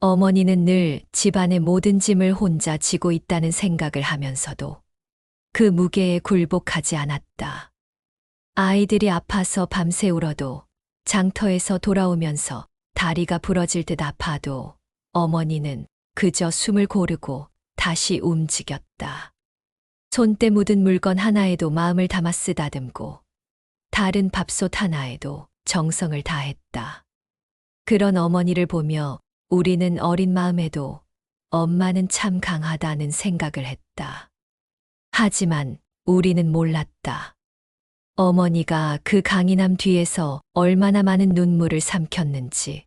어머니는 늘 집안의 모든 짐을 혼자 지고 있다는 생각을 하면서도 그 무게에 굴복하지 않았다. 아이들이 아파서 밤새 울어도 장터에서 돌아오면서 다리가 부러질 듯 아파도 어머니는 그저 숨을 고르고 다시 움직였다. 손때 묻은 물건 하나에도 마음을 담아 쓰다듬고 다른 밥솥 하나에도 정성을 다했다. 그런 어머니를 보며 우리는 어린 마음에도 엄마는 참 강하다는 생각을 했다. 하지만 우리는 몰랐다. 어머니가 그 강인함 뒤에서 얼마나 많은 눈물을 삼켰는지,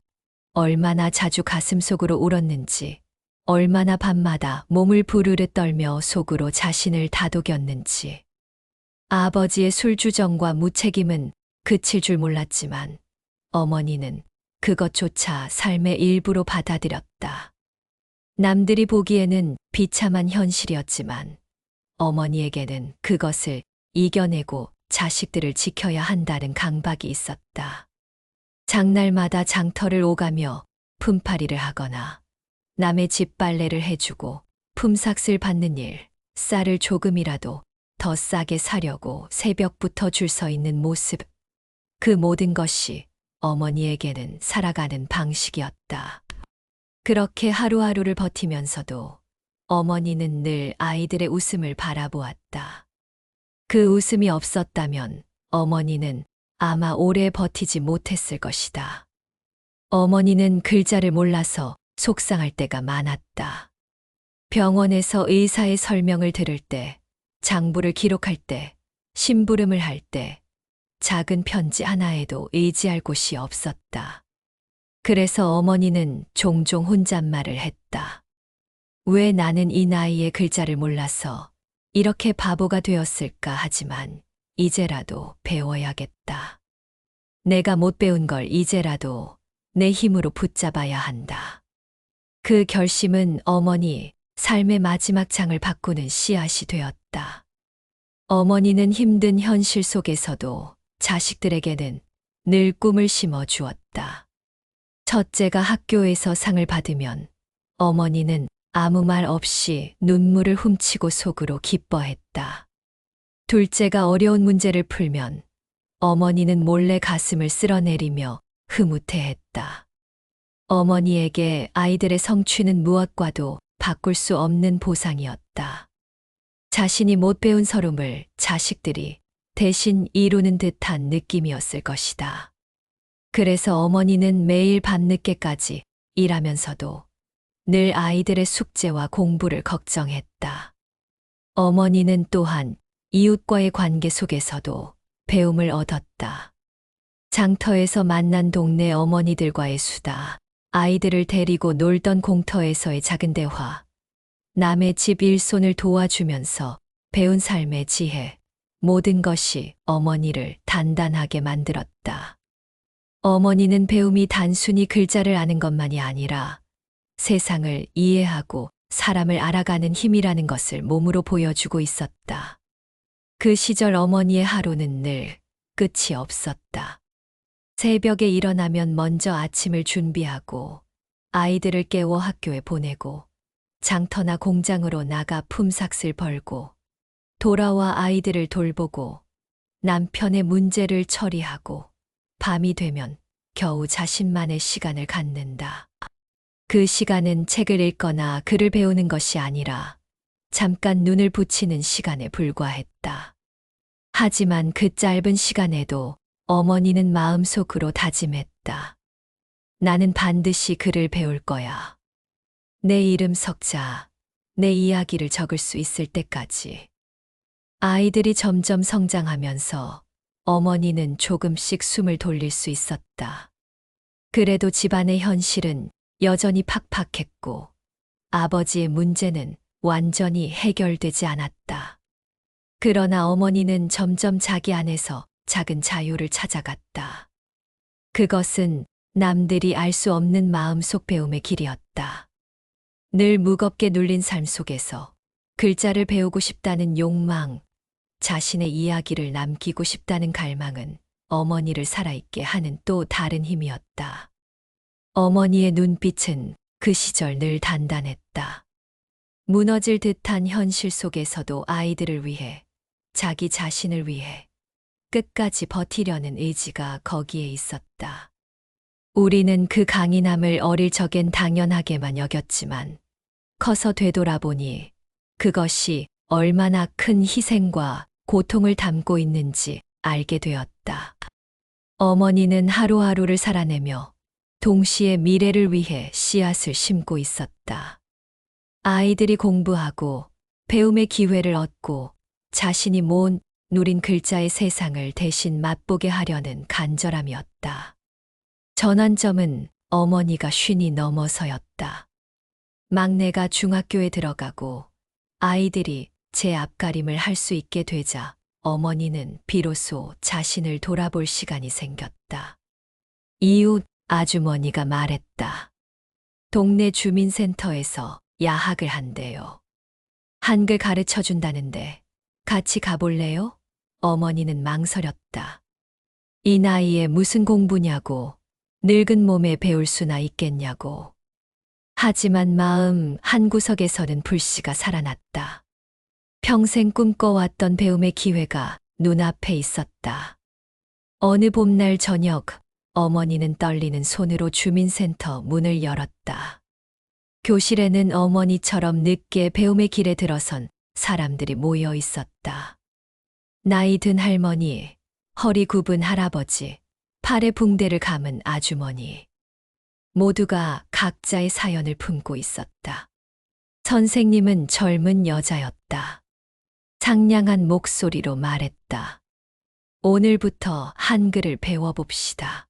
얼마나 자주 가슴 속으로 울었는지, 얼마나 밤마다 몸을 부르르 떨며 속으로 자신을 다독였는지. 아버지의 술주정과 무책임은 그칠 줄 몰랐지만 어머니는 그것조차 삶의 일부로 받아들였다. 남들이 보기에는 비참한 현실이었지만 어머니에게는 그것을 이겨내고 자식들을 지켜야 한다는 강박이 있었다. 장날마다 장터를 오가며 품팔이를 하거나 남의 집 빨래를 해주고 품삯을 받는 일, 쌀을 조금이라도 더 싸게 사려고 새벽부터 줄 서 있는 모습. 그 모든 것이 어머니에게는 살아가는 방식이었다. 그렇게 하루하루를 버티면서도 어머니는 늘 아이들의 웃음을 바라보았다. 그 웃음이 없었다면 어머니는 아마 오래 버티지 못했을 것이다. 어머니는 글자를 몰라서 속상할 때가 많았다. 병원에서 의사의 설명을 들을 때, 장부를 기록할 때, 심부름을 할 때, 작은 편지 하나에도 의지할 곳이 없었다. 그래서 어머니는 종종 혼잣말을 했다. 왜 나는 이 나이에 글자를 몰라서 이렇게 바보가 되었을까 하지만 이제라도 배워야겠다. 내가 못 배운 걸 이제라도 내 힘으로 붙잡아야 한다. 그 결심은 어머니 삶의 마지막 장을 바꾸는 씨앗이 되었다. 어머니는 힘든 현실 속에서도 자식들에게는 늘 꿈을 심어 주었다. 첫째가 학교에서 상을 받으면 어머니는 아무 말 없이 눈물을 훔치고 속으로 기뻐했다. 둘째가 어려운 문제를 풀면 어머니는 몰래 가슴을 쓸어내리며 흐뭇해했다. 어머니에게 아이들의 성취는 무엇과도 바꿀 수 없는 보상이었다. 자신이 못 배운 서름을 자식들이 대신 이루는 듯한 느낌이었을 것이다. 그래서 어머니는 매일 밤늦게까지 일하면서도 늘 아이들의 숙제와 공부를 걱정했다. 어머니는 또한 이웃과의 관계 속에서도 배움을 얻었다. 장터에서 만난 동네 어머니들과의 수다, 아이들을 데리고 놀던 공터에서의 작은 대화, 남의 집 일손을 도와주면서 배운 삶의 지혜, 모든 것이 어머니를 단단하게 만들었다. 어머니는 배움이 단순히 글자를 아는 것만이 아니라 세상을 이해하고 사람을 알아가는 힘이라는 것을 몸으로 보여주고 있었다. 그 시절 어머니의 하루는 늘 끝이 없었다. 새벽에 일어나면 먼저 아침을 준비하고 아이들을 깨워 학교에 보내고 장터나 공장으로 나가 품삯을 벌고 돌아와 아이들을 돌보고 남편의 문제를 처리하고 밤이 되면 겨우 자신만의 시간을 갖는다. 그 시간은 책을 읽거나 글을 배우는 것이 아니라 잠깐 눈을 붙이는 시간에 불과했다. 하지만 그 짧은 시간에도 어머니는 마음속으로 다짐했다. 나는 반드시 글을 배울 거야. 내 이름 석자, 내 이야기를 적을 수 있을 때까지. 아이들이 점점 성장하면서 어머니는 조금씩 숨을 돌릴 수 있었다. 그래도 집안의 현실은 여전히 팍팍했고 아버지의 문제는 완전히 해결되지 않았다. 그러나 어머니는 점점 자기 안에서 작은 자유를 찾아갔다. 그것은 남들이 알 수 없는 마음속 배움의 길이었다. 늘 무겁게 눌린 삶 속에서 글자를 배우고 싶다는 욕망, 자신의 이야기를 남기고 싶다는 갈망은 어머니를 살아있게 하는 또 다른 힘이었다. 어머니의 눈빛은 그 시절 늘 단단했다. 무너질 듯한 현실 속에서도 아이들을 위해, 자기 자신을 위해 끝까지 버티려는 의지가 거기에 있었다. 우리는 그 강인함을 어릴 적엔 당연하게만 여겼지만 커서 되돌아보니 그것이 얼마나 큰 희생과 고통을 담고 있는지 알게 되었다. 어머니는 하루하루를 살아내며 동시에 미래를 위해 씨앗을 심고 있었다. 아이들이 공부하고 배움의 기회를 얻고 자신이 모은 누린 글자의 세상을 대신 맛보게 하려는 간절함이었다. 전환점은 어머니가 쉰이 넘어서였다. 막내가 중학교에 들어가고 아이들이 제 앞가림을 할 수 있게 되자 어머니는 비로소 자신을 돌아볼 시간이 생겼다. 이웃 아주머니가 말했다. 동네 주민센터에서 야학을 한대요. 한글 가르쳐 준다는데 같이 가볼래요? 어머니는 망설였다. 이 나이에 무슨 공부냐고, 늙은 몸에 배울 수나 있겠냐고. 하지만 마음 한구석에서는 불씨가 살아났다. 평생 꿈꿔왔던 배움의 기회가 눈앞에 있었다. 어느 봄날 저녁, 어머니는 떨리는 손으로 주민센터 문을 열었다. 교실에는 어머니처럼 늦게 배움의 길에 들어선 사람들이 모여 있었다. 나이 든 할머니, 허리 굽은 할아버지, 팔에 붕대를 감은 아주머니. 모두가 각자의 사연을 품고 있었다. 선생님은 젊은 여자였다. 상냥한 목소리로 말했다. 오늘부터 한글을 배워봅시다.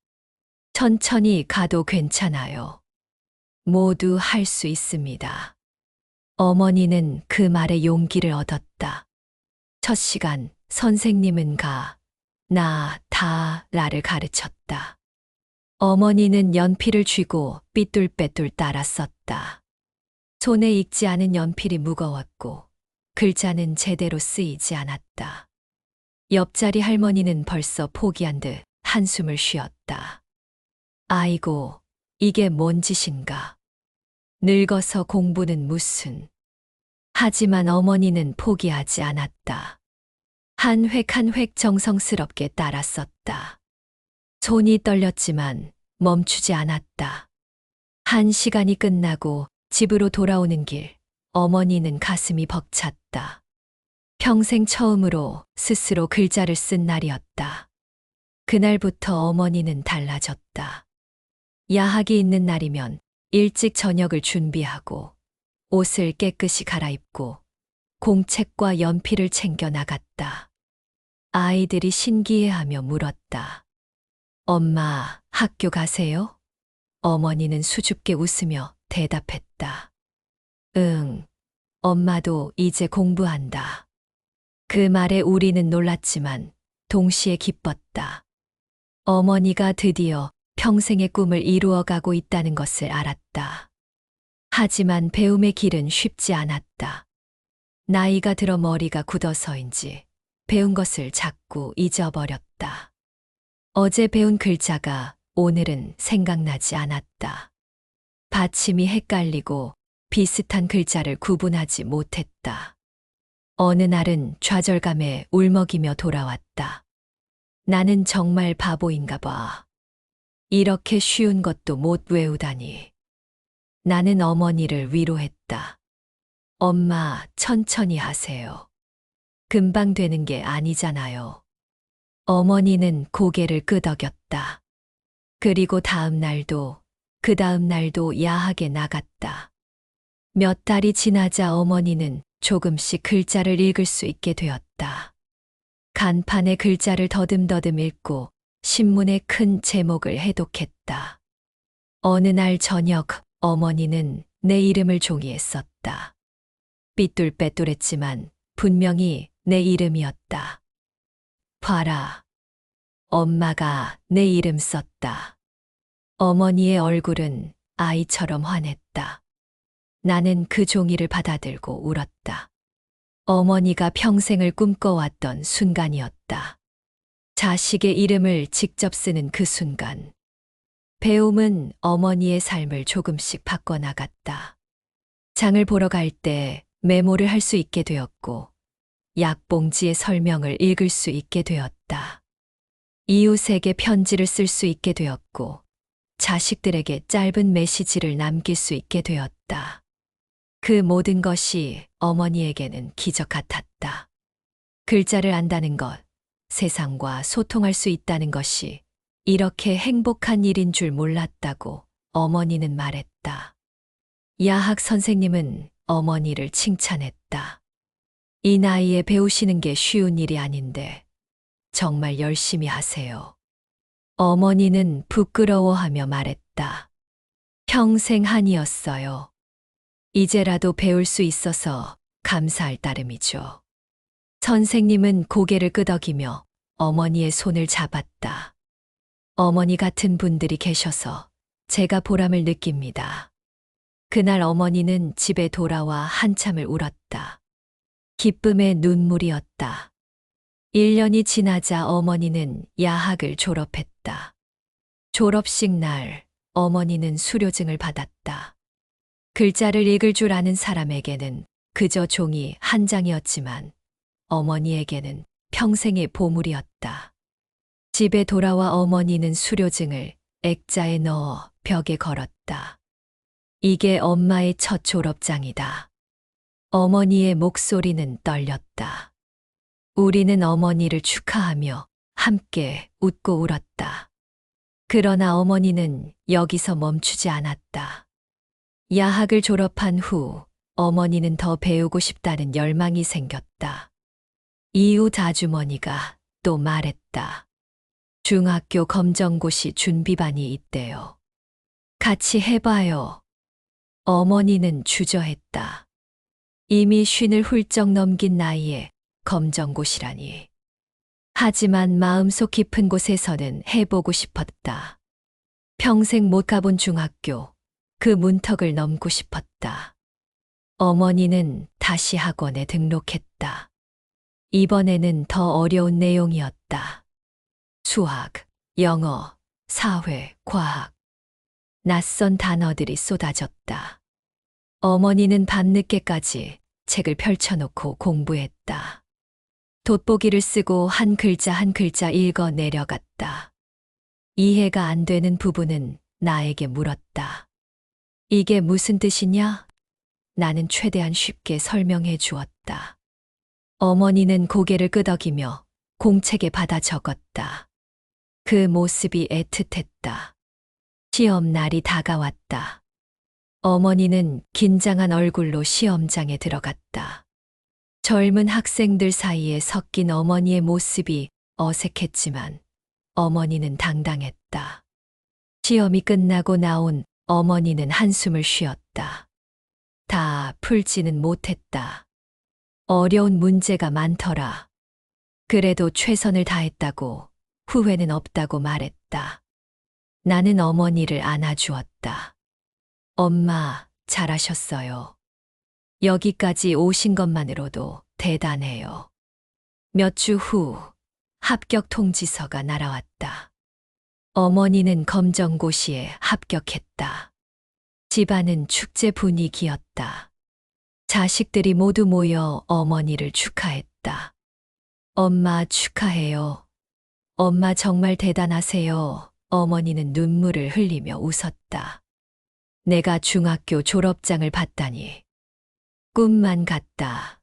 천천히 가도 괜찮아요. 모두 할 수 있습니다. 어머니는 그 말에 용기를 얻었다. 첫 시간 선생님은 가, 나, 다, 라를 가르쳤다. 어머니는 연필을 쥐고 삐뚤빼뚤 따라 썼다. 손에 익지 않은 연필이 무거웠고 글자는 제대로 쓰이지 않았다. 옆자리 할머니는 벌써 포기한 듯 한숨을 쉬었다. 아이고, 이게 뭔 짓인가. 늙어서 공부는 무슨. 하지만 어머니는 포기하지 않았다. 한 획 한 획 정성스럽게 따라 썼다. 손이 떨렸지만 멈추지 않았다. 한 시간이 끝나고 집으로 돌아오는 길, 어머니는 가슴이 벅찼다. 평생 처음으로 스스로 글자를 쓴 날이었다. 그날부터 어머니는 달라졌다. 야학이 있는 날이면 일찍 저녁을 준비하고 옷을 깨끗이 갈아입고 공책과 연필을 챙겨 나갔다. 아이들이 신기해하며 물었다. 엄마, 학교 가세요? 어머니는 수줍게 웃으며 대답했다. 응, 엄마도 이제 공부한다. 그 말에 우리는 놀랐지만 동시에 기뻤다. 어머니가 드디어 평생의 꿈을 이루어가고 있다는 것을 알았다. 하지만 배움의 길은 쉽지 않았다. 나이가 들어 머리가 굳어서인지 배운 것을 자꾸 잊어버렸다. 어제 배운 글자가 오늘은 생각나지 않았다. 받침이 헷갈리고 비슷한 글자를 구분하지 못했다. 어느 날은 좌절감에 울먹이며 돌아왔다. 나는 정말 바보인가 봐. 이렇게 쉬운 것도 못 외우다니. 나는 어머니를 위로했다. 엄마, 천천히 하세요. 금방 되는 게 아니잖아요. 어머니는 고개를 끄덕였다. 그리고 다음 날도, 그 다음 날도 야하게 나갔다. 몇 달이 지나자 어머니는 조금씩 글자를 읽을 수 있게 되었다. 간판에 글자를 더듬더듬 읽고 신문에 큰 제목을 해독했다. 어느 날 저녁 어머니는 내 이름을 종이에 썼다. 삐뚤빼뚤했지만 분명히 내 이름이었다. 봐라. 엄마가 내 이름 썼다. 어머니의 얼굴은 아이처럼 환했다. 나는 그 종이를 받아들고 울었다. 어머니가 평생을 꿈꿔왔던 순간이었다. 자식의 이름을 직접 쓰는 그 순간. 배움은 어머니의 삶을 조금씩 바꿔나갔다. 장을 보러 갈 때 메모를 할 수 있게 되었고, 약봉지의 설명을 읽을 수 있게 되었다. 이웃에게 편지를 쓸 수 있게 되었고, 자식들에게 짧은 메시지를 남길 수 있게 되었다. 그 모든 것이 어머니에게는 기적 같았다. 글자를 안다는 것, 세상과 소통할 수 있다는 것이 이렇게 행복한 일인 줄 몰랐다고 어머니는 말했다. 야학 선생님은 어머니를 칭찬했다. 이 나이에 배우시는 게 쉬운 일이 아닌데 정말 열심히 하세요. 어머니는 부끄러워하며 말했다. 평생 한이었어요. 이제라도 배울 수 있어서 감사할 따름이죠. 선생님은 고개를 끄덕이며 어머니의 손을 잡았다. 어머니 같은 분들이 계셔서 제가 보람을 느낍니다. 그날 어머니는 집에 돌아와 한참을 울었다. 기쁨의 눈물이었다. 1년이 지나자 어머니는 야학을 졸업했다. 졸업식 날 어머니는 수료증을 받았다. 글자를 읽을 줄 아는 사람에게는 그저 종이 한 장이었지만 어머니에게는 평생의 보물이었다. 집에 돌아와 어머니는 수료증을 액자에 넣어 벽에 걸었다. 이게 엄마의 첫 졸업장이다. 어머니의 목소리는 떨렸다. 우리는 어머니를 축하하며 함께 웃고 울었다. 그러나 어머니는 여기서 멈추지 않았다. 야학을 졸업한 후 어머니는 더 배우고 싶다는 열망이 생겼다. 이웃 아주머니가 또 말했다. 중학교 검정고시 준비반이 있대요. 같이 해봐요. 어머니는 주저했다. 이미 쉰을 훌쩍 넘긴 나이에 검정고시라니. 하지만 마음속 깊은 곳에서는 해보고 싶었다. 평생 못 가본 중학교, 그 문턱을 넘고 싶었다. 어머니는 다시 학원에 등록했다. 이번에는 더 어려운 내용이었다. 수학, 영어, 사회, 과학. 낯선 단어들이 쏟아졌다. 어머니는 밤늦게까지 책을 펼쳐놓고 공부했다. 돋보기를 쓰고 한 글자 한 글자 읽어 내려갔다. 이해가 안 되는 부분은 나에게 물었다. 이게 무슨 뜻이냐? 나는 최대한 쉽게 설명해 주었다. 어머니는 고개를 끄덕이며 공책에 받아 적었다. 그 모습이 애틋했다. 시험 날이 다가왔다. 어머니는 긴장한 얼굴로 시험장에 들어갔다. 젊은 학생들 사이에 섞인 어머니의 모습이 어색했지만 어머니는 당당했다. 시험이 끝나고 나온 어머니는 한숨을 쉬었다. 다 풀지는 못했다. 어려운 문제가 많더라. 그래도 최선을 다했다고 후회는 없다고 말했다. 나는 어머니를 안아주었다. 엄마, 잘하셨어요. 여기까지 오신 것만으로도 대단해요. 몇 주 후 합격 통지서가 날아왔다. 어머니는 검정고시에 합격했다. 집안은 축제 분위기였다. 자식들이 모두 모여 어머니를 축하했다. 엄마 축하해요. 엄마 정말 대단하세요. 어머니는 눈물을 흘리며 웃었다. 내가 중학교 졸업장을 받다니. 꿈만 같다.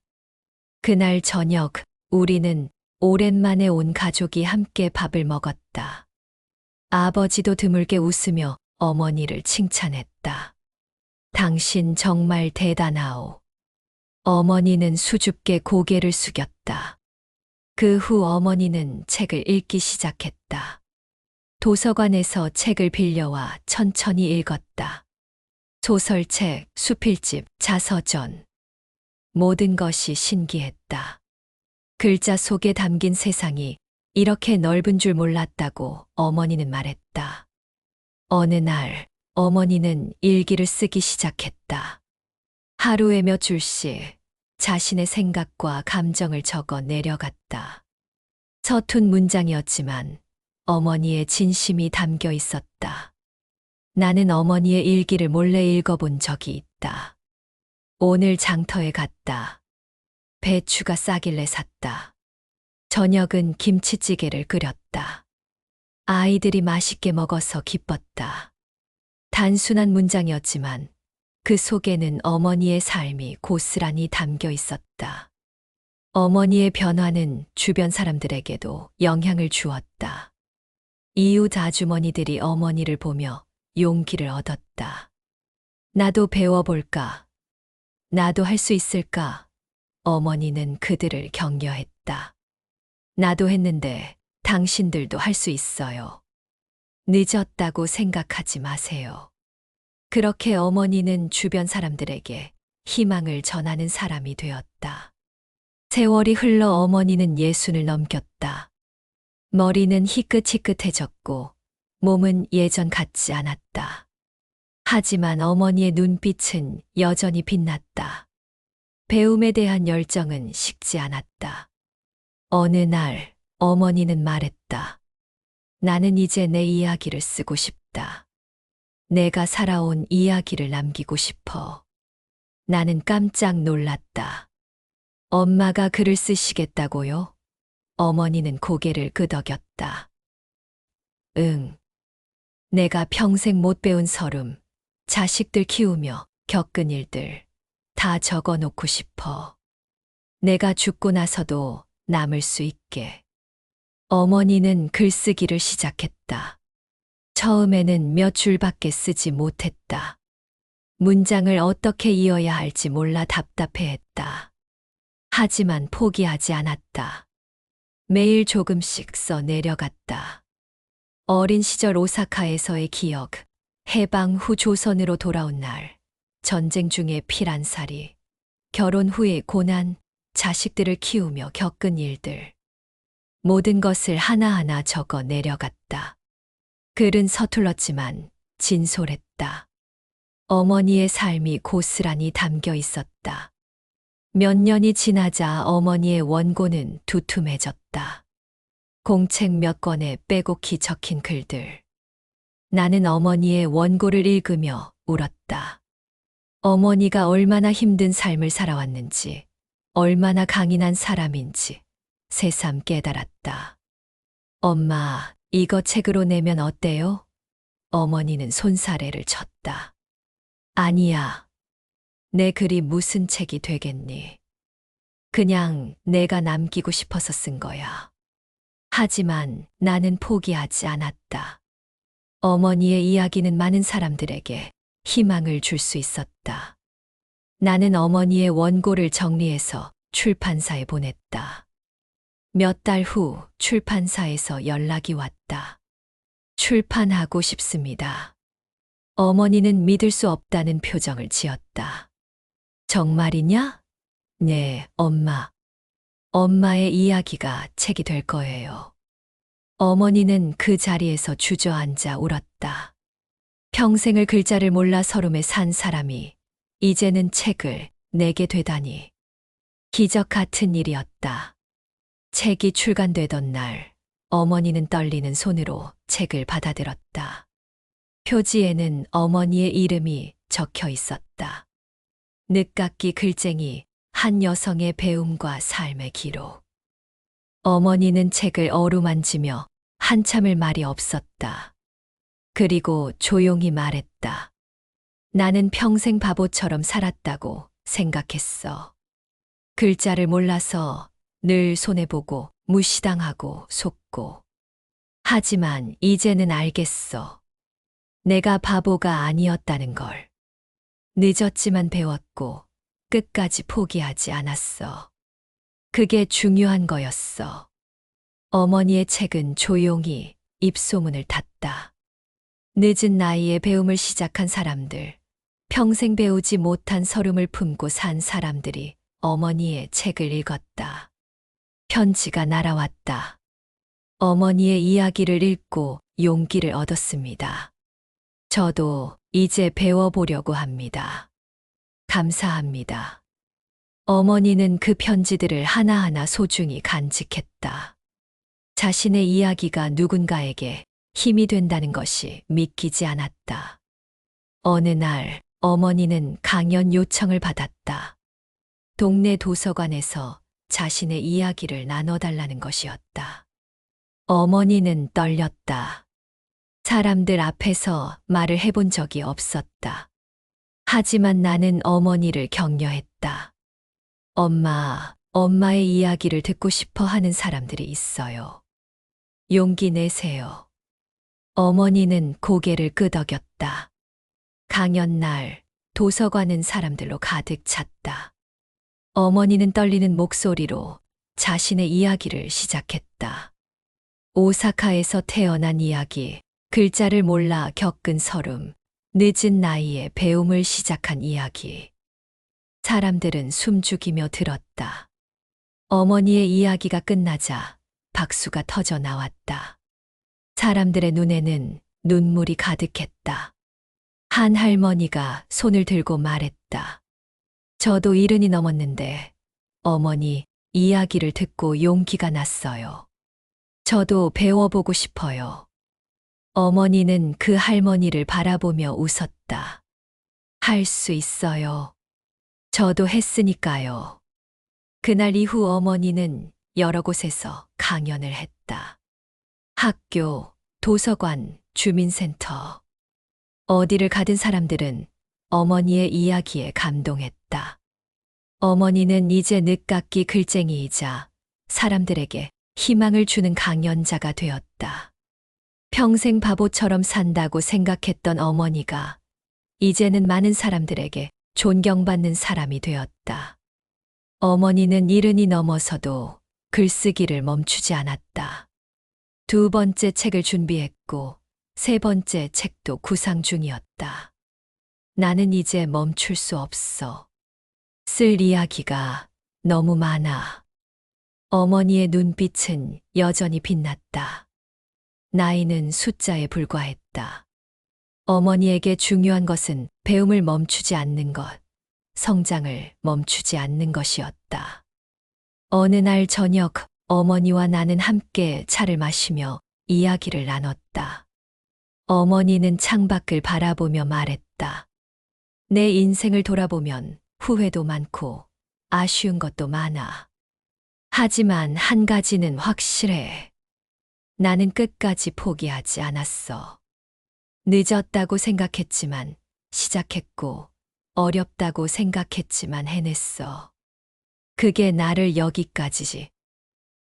그날 저녁 우리는 오랜만에 온 가족이 함께 밥을 먹었다. 아버지도 드물게 웃으며 어머니를 칭찬했다. 당신 정말 대단하오. 어머니는 수줍게 고개를 숙였다. 그 후 어머니는 책을 읽기 시작했다. 도서관에서 책을 빌려와 천천히 읽었다. 소설책, 수필집, 자서전. 모든 것이 신기했다. 글자 속에 담긴 세상이 이렇게 넓은 줄 몰랐다고 어머니는 말했다. 어느 날 어머니는 일기를 쓰기 시작했다. 하루에 몇 줄씩 자신의 생각과 감정을 적어 내려갔다. 서툰 문장이었지만 어머니의 진심이 담겨 있었다. 나는 어머니의 일기를 몰래 읽어본 적이 있다. 오늘 장터에 갔다. 배추가 싸길래 샀다. 저녁은 김치찌개를 끓였다. 아이들이 맛있게 먹어서 기뻤다. 단순한 문장이었지만 그 속에는 어머니의 삶이 고스란히 담겨 있었다. 어머니의 변화는 주변 사람들에게도 영향을 주었다. 이웃 아주머니들이 어머니를 보며 용기를 얻었다. 나도 배워볼까? 나도 할 수 있을까? 어머니는 그들을 격려했다. 나도 했는데 당신들도 할 수 있어요. 늦었다고 생각하지 마세요. 그렇게 어머니는 주변 사람들에게 희망을 전하는 사람이 되었다. 세월이 흘러 어머니는 예순을 넘겼다. 머리는 희끗희끗해졌고 몸은 예전 같지 않았다. 하지만 어머니의 눈빛은 여전히 빛났다. 배움에 대한 열정은 식지 않았다. 어느 날 어머니는 말했다. 나는 이제 내 이야기를 쓰고 싶다. 내가 살아온 이야기를 남기고 싶어. 나는 깜짝 놀랐다. 엄마가 글을 쓰시겠다고요? 어머니는 고개를 끄덕였다. 응. 내가 평생 못 배운 서름, 자식들 키우며 겪은 일들 다 적어 놓고 싶어. 내가 죽고 나서도 남을 수 있게. 어머니는 글쓰기를 시작했다. 처음에는 몇 줄밖에 쓰지 못했다. 문장을 어떻게 이어야 할지 몰라 답답해 했다. 하지만 포기하지 않았다. 매일 조금씩 써 내려갔다. 어린 시절 오사카에서의 기억, 해방 후 조선으로 돌아온 날, 전쟁 중에 피란 살이, 결혼 후의 고난, 자식들을 키우며 겪은 일들. 모든 것을 하나하나 적어 내려갔다. 글은 서툴렀지만 진솔했다. 어머니의 삶이 고스란히 담겨 있었다. 몇 년이 지나자 어머니의 원고는 두툼해졌다. 공책 몇 권에 빼곡히 적힌 글들. 나는 어머니의 원고를 읽으며 울었다. 어머니가 얼마나 힘든 삶을 살아왔는지, 얼마나 강인한 사람인지 새삼 깨달았다. 엄마, 이거 책으로 내면 어때요? 어머니는 손사래를 쳤다. 아니야. 내 글이 무슨 책이 되겠니? 그냥 내가 남기고 싶어서 쓴 거야. 하지만 나는 포기하지 않았다. 어머니의 이야기는 많은 사람들에게 희망을 줄 수 있었다. 나는 어머니의 원고를 정리해서 출판사에 보냈다. 몇 달 후 출판사에서 연락이 왔다. 출판하고 싶습니다. 어머니는 믿을 수 없다는 표정을 지었다. 정말이냐? 네, 엄마. 엄마의 이야기가 책이 될 거예요. 어머니는 그 자리에서 주저앉아 울었다. 평생을 글자를 몰라 서름에 산 사람이 이제는 책을 내게 되다니. 기적 같은 일이었다. 책이 출간되던 날, 어머니는 떨리는 손으로 책을 받아들었다. 표지에는 어머니의 이름이 적혀 있었다. 늦깎이 글쟁이 한 여성의 배움과 삶의 기록. 어머니는 책을 어루만지며 한참을 말이 없었다. 그리고 조용히 말했다. 나는 평생 바보처럼 살았다고 생각했어. 글자를 몰라서 늘 손해보고 무시당하고 속고. 하지만 이제는 알겠어. 내가 바보가 아니었다는 걸. 늦었지만 배웠고 끝까지 포기하지 않았어. 그게 중요한 거였어. 어머니의 책은 조용히 입소문을 탔다. 늦은 나이에 배움을 시작한 사람들, 평생 배우지 못한 서름을 품고 산 사람들이 어머니의 책을 읽었다. 편지가 날아왔다. 어머니의 이야기를 읽고 용기를 얻었습니다. 저도 이제 배워보려고 합니다. 감사합니다. 어머니는 그 편지들을 하나하나 소중히 간직했다. 자신의 이야기가 누군가에게 힘이 된다는 것이 믿기지 않았다. 어느 날 어머니는 강연 요청을 받았다. 동네 도서관에서 자신의 이야기를 나눠달라는 것이었다. 어머니는 떨렸다. 사람들 앞에서 말을 해본 적이 없었다. 하지만 나는 어머니를 격려했다. 엄마, 엄마의 이야기를 듣고 싶어 하는 사람들이 있어요. 용기 내세요. 어머니는 고개를 끄덕였다. 강연 날 도서관은 사람들로 가득 찼다. 어머니는 떨리는 목소리로 자신의 이야기를 시작했다. 오사카에서 태어난 이야기, 글자를 몰라 겪은 서름, 늦은 나이에 배움을 시작한 이야기. 사람들은 숨죽이며 들었다. 어머니의 이야기가 끝나자 박수가 터져 나왔다. 사람들의 눈에는 눈물이 가득했다. 한 할머니가 손을 들고 말했다. 저도 이른이 넘었는데 어머니 이야기를 듣고 용기가 났어요. 저도 배워보고 싶어요. 어머니는 그 할머니를 바라보며 웃었다. 할 수 있어요. 저도 했으니까요. 그날 이후 어머니는 여러 곳에서 강연을 했다. 학교, 도서관, 주민센터. 어디를 가든 사람들은 어머니의 이야기에 감동했다. 어머니는 이제 늦깎이 글쟁이이자 사람들에게 희망을 주는 강연자가 되었다. 평생 바보처럼 산다고 생각했던 어머니가 이제는 많은 사람들에게 존경받는 사람이 되었다. 어머니는 이른이 넘어서도 글쓰기를 멈추지 않았다. 두 번째 책을 준비했고 세 번째 책도 구상 중이었다. 나는 이제 멈출 수 없어. 쓸 이야기가 너무 많아. 어머니의 눈빛은 여전히 빛났다. 나이는 숫자에 불과했다. 어머니에게 중요한 것은 배움을 멈추지 않는 것, 성장을 멈추지 않는 것이었다. 어느 날 저녁 어머니와 나는 함께 차를 마시며 이야기를 나눴다. 어머니는 창밖을 바라보며 말했다. 내 인생을 돌아보면 후회도 많고 아쉬운 것도 많아. 하지만 한 가지는 확실해. 나는 끝까지 포기하지 않았어. 늦었다고 생각했지만 시작했고 어렵다고 생각했지만 해냈어. 그게 나를 여기까지